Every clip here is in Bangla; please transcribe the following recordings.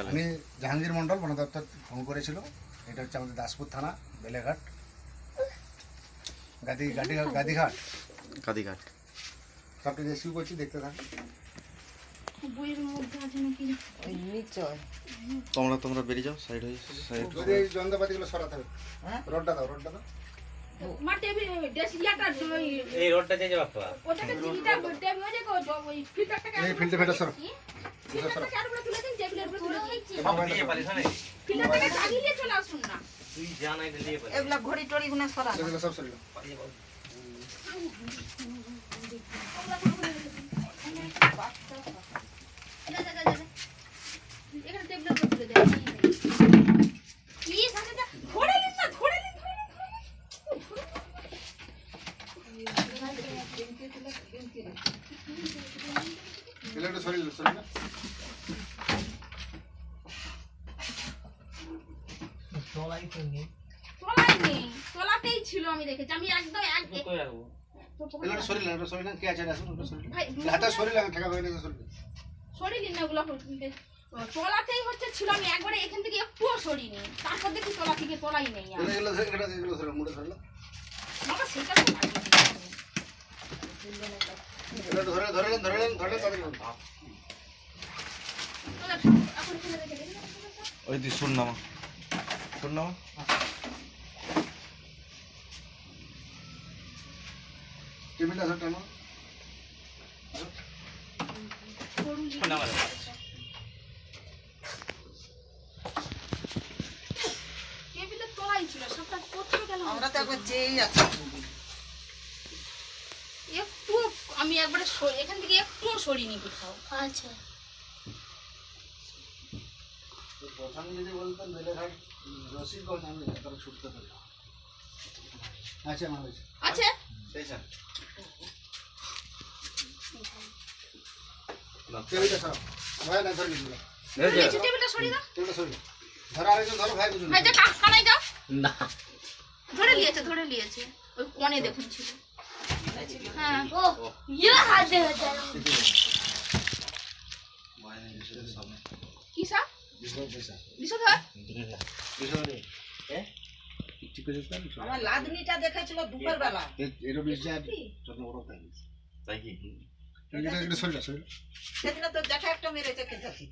আমি জাহাঙ্গীর মণ্ডল বন দপ্তর ফোন করেছিল। এটা হচ্ছে আমাদের দাসপুর থানা বেলেঘাট। গাদি গাদি গাদিঘাট। কাদিঘাট সবটা রেস্কিউ করছি দেখতে থাকুন তোমরা তোমরা বেরিয়ে যাও সাইড হয়ে সাইড যদি এই যন্ত্রপাতিগুলো সরাতে হবে। হ্যাঁ? রডটা দাও রডটা দাও। এই রোডটা চেঞ্জ বাপ্পা ওটাকে চিনিটা যে কো- ওই ফিল্টারটাকে এই ফিল্টার ফিল্টার সরো। ফিল্টারটাকে এগুলা ঘড়ি টড়ি গুলো সরা সব দাও। যা, যা, যা, যা, যা। এখানে টেবিলের উপরে তুলে দেন প্লিজ আচ্ছা যা ধরে নিন না ধরে নিন ধরে নিন, ধরে নিন। এগুলো একটু সরিয়ে দাও, সরিয়ে দাও। তোলাই নেই তোলাতেই ছিল আমি দেখেছি আমি একদম এক কই রাখব এগুলো একটু সরিয়ে দাও, একটু সরিয়ে কে আছে আসুন, একটু সরিয়ে দাও। ভাই হাতটা ঠেকা হয়ে গেছে, সরিয়ে দাও। দিন না ওগুলো তোলাতেই হচ্ছে ছিল আমি একবারে এখান থেকে একটুও সরিনি তারপর দেখি তোলা থেকে তোলাই নেই আর। এগুলো- এগুলো এগুলো- এগুলো মুড়ে ধরে বাবা সেটা তো না। ধরে- ধরে ধরে ধরে রেখে দিন। ওই দি শুন নামা শুন নামা টানো। টেবিলে তোলাই সবটা কোথায় গেল? আমরা তো একবার চেয়েই আছি। একটু আমি একবারে এখান থেকে একটুও সরিনি কোথাও আচ্ছা। তো প্রথমে যদি বলতেন বেলেঘাট রসিকগঞ্জ আমি তাহলে ছুটতে পারতাম আচ্ছা আমার হয়েছে আছে? টেবিলটা সরাও। ভাই না ধরে নিচ্ছিল নিচে টেবিলটা সরিয়ে দাও। টেবিলটা সরিয়ে দাও। ধরো আরেকজন ধরো ভাই দুজন ভাই যা কা- কানাই দাও। না। ধরে নিয়েছে ধরে নিয়েছে। ওই কোণে দেখুন ছিল। হ্যাঁ। ও ইয়ে হাত দে কি সা বিশদ হয় আমার লাদনিটা দেখেছিল দুপুর বেলা যত বড় তাই তাই কি। সেদিন তো দেখা একটা মেরেছে খেতেছি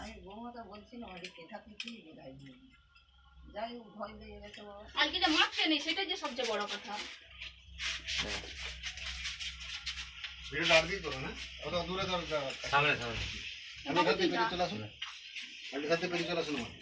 আমি বৌমাটা বলছি না ওদিকে কি বোঝাই যাই হোক ভয় লেগে গেছে বাবা আজকে যে মারতে নেই সেটাই যে সবচেয়ে বড় কথা। ভিডিওটা আর দিই করো না অত দূরে ধরো। সামনে সামনে। আমি এখান থেকে বেরিয়ে চলে আসুন। আমি এখান থেকে বেরিয়ে চলে আসুন আমার।